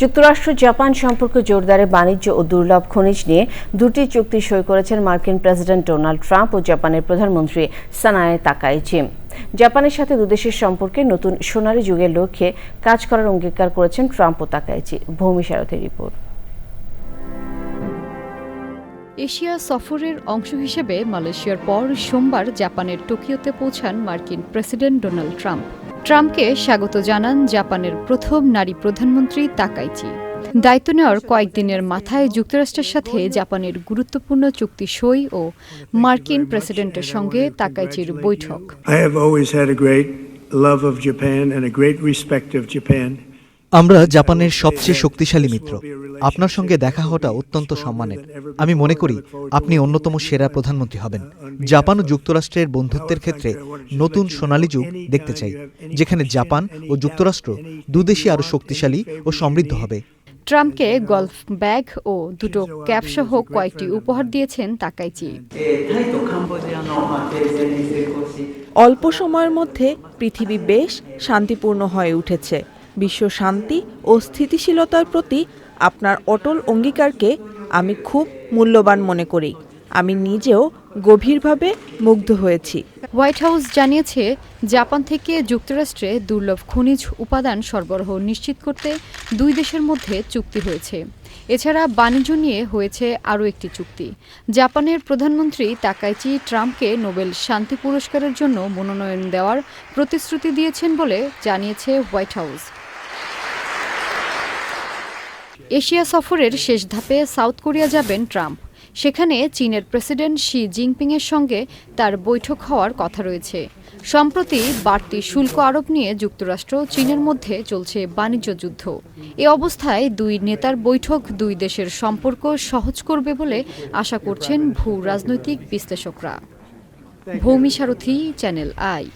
যুক্তরাষ্ট্র জাপান সম্পর্ক জোরদারে বাণিজ্য ও দুর্লভ খনিজ নিয়ে দুটি চুক্তি সই করেছেন মার্কিন প্রেসিডেন্ট ডোনাল্ড ট্রাম্প ও জাপানের প্রধানমন্ত্রী সানায় তাকাইচি। জাপানের সাথে দুদেশের সম্পর্কে নতুন সোনালী যুগের লক্ষ্যে কাজ করার অঙ্গীকার করেছেন ট্রাম্প ও তাকাইচি। ভূমি সারথের রিপোর্ট। এশিয়া সফরের অংশ হিসেবে মালয়েশিয়ার পর সোমবার জাপানের টোকিওতে পৌঁছান মার্কিন প্রেসিডেন্ট ডোনাল্ড ট্রাম্প। ট্রাম্পকে স্বাগত জানান জাপানের প্রথম নারী প্রধানমন্ত্রী তাকাইচি। দায়িত্ব নেওয়ার কয়েকদিনের মাথায় যুক্তরাষ্ট্রের সাথে জাপানের গুরুত্বপূর্ণ চুক্তি সই ও মার্কিন প্রেসিডেন্টের সঙ্গে তাকাইচির বৈঠক. আমরা জাপানের সবচেয়ে শক্তিশালী মিত্র। আপনার সঙ্গে দেখা হওয়াটা অত্যন্ত সম্মানের আমি মনে করি আপনি অন্যতম সেরা প্রধানমন্ত্রী হবেন। জাপান ও যুক্তরাষ্ট্রের বন্ধুত্বের ক্ষেত্রে নতুন সোনালী যুগ দেখতে চাই যেখানে জাপান ও যুক্তরাষ্ট্র দুদেশই আরও শক্তিশালী ও সমৃদ্ধ হবে। ট্রাম্পকে গলফ ব্যাগ ও দুটো ক্যাপসহ কয়েকটি উপহার দিয়েছেন তাকাইচি। অল্প সময়ের মধ্যে পৃথিবী বেশ শান্তিপূর্ণ হয়ে উঠেছে। বিশ্ব শান্তি ও স্থিতিশীলতার প্রতি আপনার অটল অঙ্গীকারকে আমি খুব মূল্যবান মনে করি। আমি নিজেও গভীরভাবে মুগ্ধ হয়েছি। হোয়াইট হাউস জানিয়েছে, জাপান থেকে যুক্তরাষ্ট্রে দুর্লভ খনিজ উপাদান সরবরাহ নিশ্চিত করতে দুই দেশের মধ্যে চুক্তি হয়েছে। এছাড়া বাণিজ্য নিয়ে হয়েছে আরও একটি চুক্তি। জাপানের প্রধানমন্ত্রী তাকাইচি ট্রাম্পকে নোবেল শান্তি পুরস্কারের জন্য মনোনয়ন দেওয়ার প্রতিশ্রুতি দিয়েছেন বলে জানিয়েছে হোয়াইট হাউস। এশিয়া সফরের শেষ ধাপে সাউথ কোরিয়া যাবেন ট্রাম্প। সেখানে চীনের প্রেসিডেন্ট শি জিনপিংয়ের সঙ্গে তার বৈঠক হওয়ার কথা রয়েছে। সম্প্রতি বাড়তি শুল্ক আরোপ নিয়ে যুক্তরাষ্ট্র চীনের মধ্যে চলছে বাণিজ্য যুদ্ধ। এ অবস্থায় দুই নেতার বৈঠক দুই দেশের সম্পর্ক সহজ করবে বলে আশা করছেন ভূ রাজনৈতিক বিশ্লেষকরা। ভৌমি সারথী চ্যানেল আই।